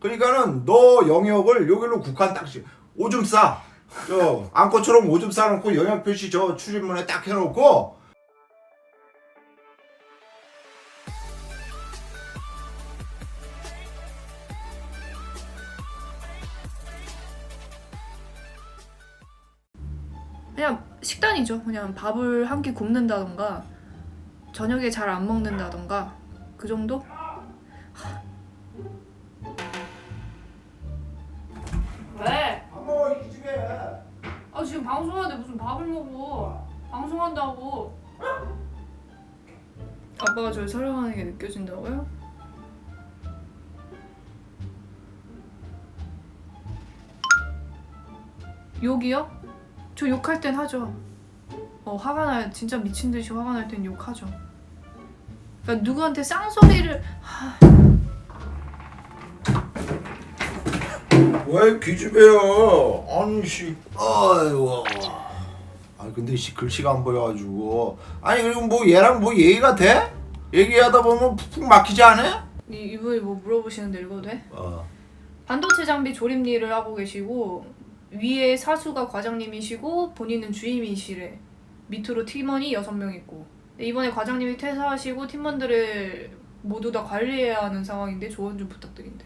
그러니까는 너 영역을 여기로 국한 딱 시- 오줌 싸. 저 안고처럼 오줌 싸놓고 영역 표시 저 출입문에 딱 해놓고 그냥 식단이죠. 그냥 밥을 한 끼 굶는다던가 저녁에 잘 안 먹는다던가 그 정도? 방송하는데 무슨 밥을 먹어? 방송한다고. 아빠가 저를 사랑하는 게 느껴진다고요? 욕이요? 저 욕할 땐 하죠. 어 화가 날 진짜 미친 듯이 화가 날 땐 욕하죠. 그러니까 누구한테 쌍소리를 왜 기집애요? 아니 씨, 아이고. 아 근데 씨 글씨가 안 보여가지고. 아니 그리고 뭐 얘랑 뭐 얘기가 돼? 얘기하다 보면 푹푹 막히지 않아? 이 이분이 뭐 물어보시는데 읽어도 돼? 어. 반도체 장비 조립 일을 하고 계시고 위에 사수가 과장님이시고 본인은 주임이시래. 밑으로 팀원이 여섯 명 있고 이번에 과장님이 퇴사하시고 팀원들을 모두 다 관리해야 하는 상황인데 조언 좀 부탁드린대.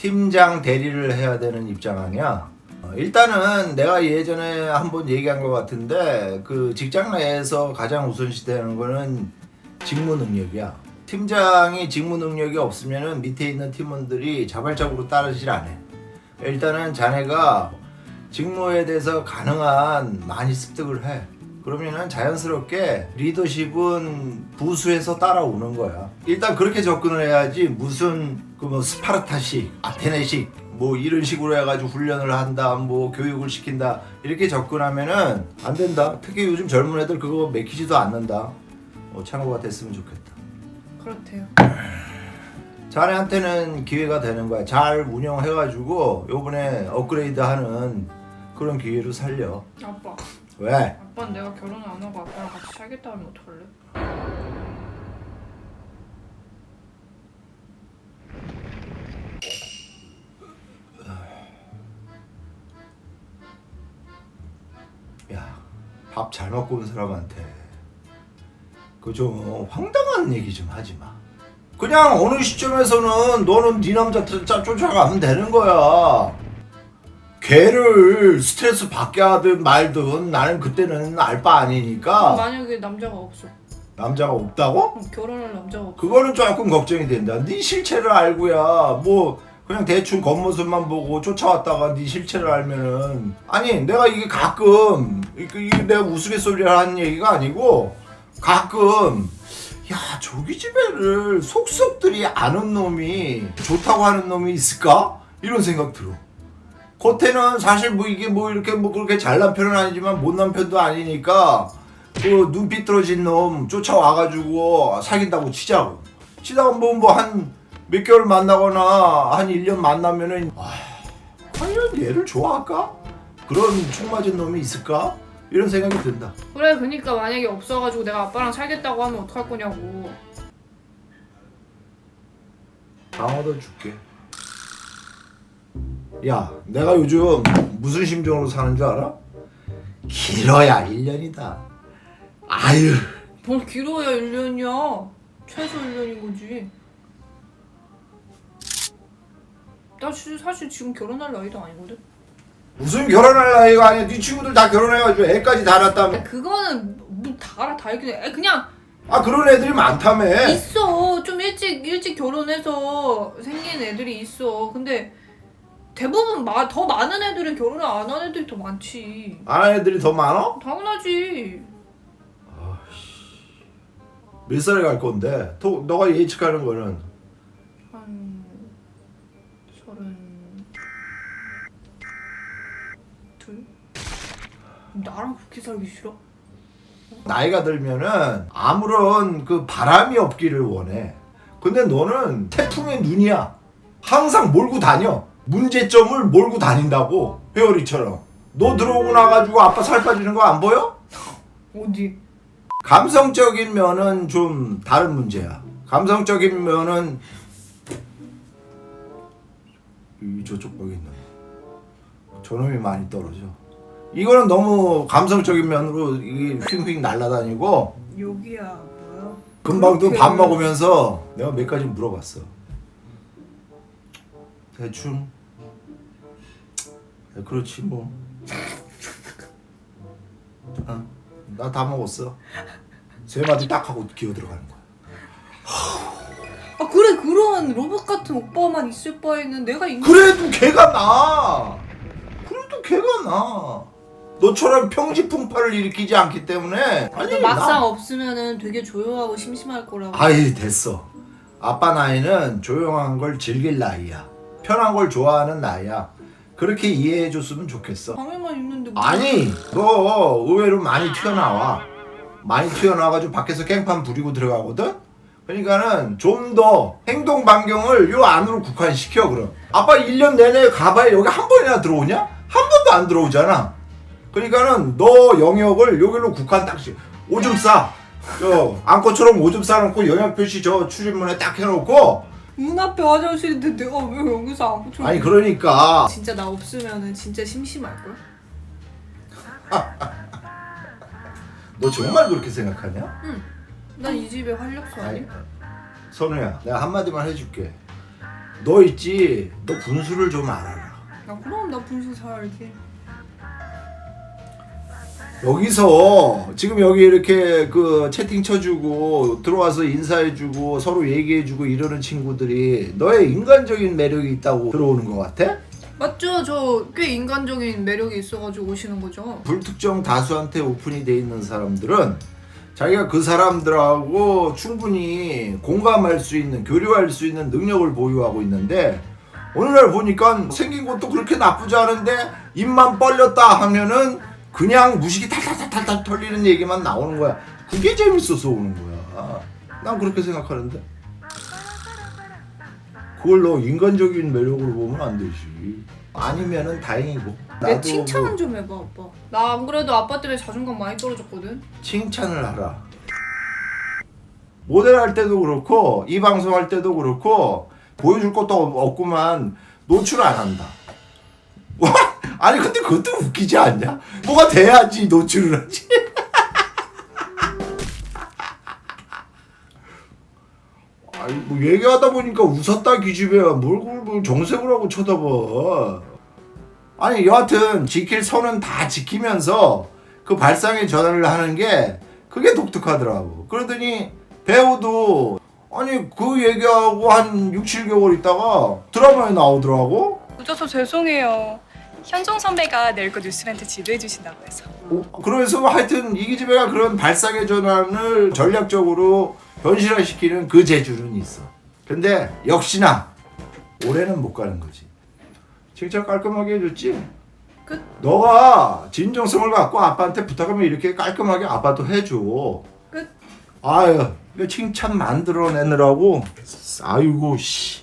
팀장 대리를 해야 되는 입장 아니야? 어, 일단은 내가 예전에 한번 얘기한 것 같은데 그 직장 내에서 가장 우선시되는 거는 직무 능력이야. 팀장이 직무 능력이 없으면은 밑에 있는 팀원들이 자발적으로 따르질 않아. 일단은 자네가 직무에 대해서 가능한 많이 습득을 해. 그러면은 자연스럽게 리더십은 부수에서 따라오는 거야. 일단 그렇게 접근을 해야지 무슨 그 뭐 스파르타식, 아테네식 뭐 이런 식으로 해가지고 훈련을 한다, 뭐 교육을 시킨다 이렇게 접근하면은 안 된다. 특히 요즘 젊은 애들 그거 맥히지도 않는다. 어, 참고가 됐으면 좋겠다. 그렇대요. 자네한테는 기회가 되는 거야. 잘 운영해가지고 요번에 업그레이드하는 그런 기회로 살려. 아빠, 왜? 아빠는 내가 결혼을 안 하고 아빠랑 같이 살겠다 하면 어떡할래? 야, 밥 잘 먹고 온 사람한테 그 좀 황당한 얘기 좀 하지 마. 그냥 어느 시점에서는 너는 네 남자 쫓아- 쫓아가면 되는 거야. 걔를 스트레스 받게 하든 말든 나는 그때는 알 바 아니니까 만약에 남자가 없어, 남자가 없다고? 그럼 결혼할 남자가 없어. 그거는 조금 걱정이 된다. 네 실체를 알고야 뭐 그냥 대충 겉모습만 보고 쫓아왔다가 네 실체를 알면은 아니 내가 이게 가끔 이게 이게 내가 우스갯소리를 하는 얘기가 아니고 가끔 야 저기 집애를 속속들이 아는 놈이 좋다고 하는 놈이 있을까 이런 생각 들어. 겉에는 사실 뭐 이게 뭐 이렇게 뭐 그렇게 잘난 편은 아니지만 못난 편도 아니니까 그 눈빛 떨어진 놈 쫓아와가지고 사귄다고 치자고 치다가 뭐뭐한 몇 개월 만나거나 한 1년 만나면은 아, 과연 얘를 좋아할까? 그런 총 맞은 놈이 있을까? 이런 생각이 든다 그래, 그니까 만약에 없어가지고 내가 아빠랑 살겠다고 하면 어떡할 거냐고. 방어도 줄게 야 내가 요즘 무슨 심정으로 사는 줄 알아? 길어야 1년이다 아유 뭘 길어야 1년이야. 최소 1년인 거지. 나 사실, 사실 지금 결혼할 나이도 아니거든. 무슨 결혼할 나이가 아니야 네 친구들 다 결혼해가지고 애까지 다 낳았다며 야, 그거는 뭐다 알아 다 알긴 해. 그냥 아 그런 애들이 많다며 있어. 좀 일찍 일찍 결혼해서 생긴 애들이 있어. 근데 대부분 마, 더 많은 애들은 결혼을 안 한 애들이 더 많지. 아는 애들이 더 많아? 당연하지. 몇 살에 갈 건데? 또 너가 예측하는 거는 한 서른 둘? 나랑 그렇게 살기 싫어? 나이가 들면은 아무런 그 바람이 없기를 원해. 근데 너는 태풍의 눈이야. 항상 몰고 다녀. 문제점을 몰고 다닌다고 회오리처럼. 너 들어오고 나가지고 아빠 살 빠지는 거 안 보여? 어디? 감성적인 면은 좀 다른 문제야. 감성적인 면은 이 저쪽 벽에 있는 저놈이 많이 떨어져. 이거는 너무 감성적인 면으로 이게 휙휙 날아다니고 여기야 뭐야? 금방도 밥 먹으면서 내가 몇 가지 물어봤어. 대충. 네, 그렇지 뭐. 어, 나다 먹었어. 세 마디 딱 하고 기어 들어가는 거야. 아 그래 그런 로봇 같은 오빠만 있을 바에는 내가 인... 그래도 걔가 나. 그래도 걔가 나. 너처럼 평지풍파를 일으키지 않기 때문에. 아니 막상 나- 없으면은 되게 조용하고 심심할 거라고. 아이 됐어. 아빠 나이는 조용한 걸 즐길 나이야. 편한 걸 좋아하는 나이야. 그렇게 이해해 줬으면 좋겠어. 방에만 있는데 뭐- 아니, 너 의외로 많이 튀어나와. 많이 튀어나와가지고 밖에서 깽판 부리고 들어가거든? 그러니까는 좀 더 행동 반경을 요 안으로 국한시켜, 그럼. 아빠 1년 내내 가봐야 여기 한 번이나 들어오냐? 한 번도 안 들어오잖아. 그러니까는 너 영역을 여기로 국한 딱 시. 오줌 싸. 저 안고처럼 오줌 싸놓고 영역 표시 저 출입문에 딱 해놓고 문 앞에 화장실인데 내가 왜 여기서 안 붙여? 아니 그러니까 진짜 나 없으면은 진짜 심심할 걸. 너 정말 그렇게 생각하냐? 난 이 집의 활력소 아니 아니? 선우야 내가 한마디만 해줄게 너 있지 너 분수를 좀 알아라 야 그럼 나 분수 잘 알지. 여기서 지금 여기 이렇게 그 채팅 쳐주고 들어와서 인사해주고 서로 얘기해주고 이러는 친구들이 너의 인간적인 매력이 있다고 들어오는 것 같아? 맞죠? 저 꽤 인간적인 매력이 있어가지고 오시는 거죠. 불특정 다수한테 오픈이 돼 있는 사람들은 자기가 그 사람들하고 충분히 공감할 수 있는 교류할 수 있는 능력을 보유하고 있는데 어느 날 보니까 생긴 것도 그렇게 나쁘지 않은데 입만 벌렸다 하면은 그냥 무식이 탈탈탈탈탈 털리는 얘기만 나오는 거야. 그게 재밌어서 오는 거야. 난 그렇게 생각하는데. 그걸 너 인간적인 매력으로 보면 안 되지. 아니면은 다행이고. 내 나도 칭찬 뭐- 좀 해봐 아빠. 나 안 그래도 아빠 때문에 자존감 많이 떨어졌거든. 칭찬을 하라. 모델 할 때도 그렇고 이 방송 할 때도 그렇고 보여줄 것도 없- 없구만 노출 안 한다. 와, 아니 근데 그것도 웃기지 않냐? 뭐가 돼야지 노출을 하지. 아니 뭐 얘기하다 보니까 웃었다 기집애야 뭘뭐 정색을 하고 쳐다봐. 아니 여하튼 지킬 선은 다 지키면서 그 발상의 전환을 하는 게 그게 독특하더라고. 그러더니 배우도 아니 그 얘기하고 한 6, 7개월 있다가 드라마에 나오더라고. 늦어서 죄송해요. 현종 선배가 내일 거 뉴스멘트 지도해 주신다고 해서. 어, 그래서 하여튼 이기집애가 그런 발상의 전환을 전략적으로 현실화시키는 그 재주는 있어. 근데 역시나 올해는 못 가는 거지. 칭찬 깔끔하게 해줬지? 끝. 너가 진정성을 갖고 아빠한테 부탁하면 이렇게 깔끔하게 아빠도 해줘. 끝. 아유, 이거 칭찬 만들어내느라고. 아이고, 씨.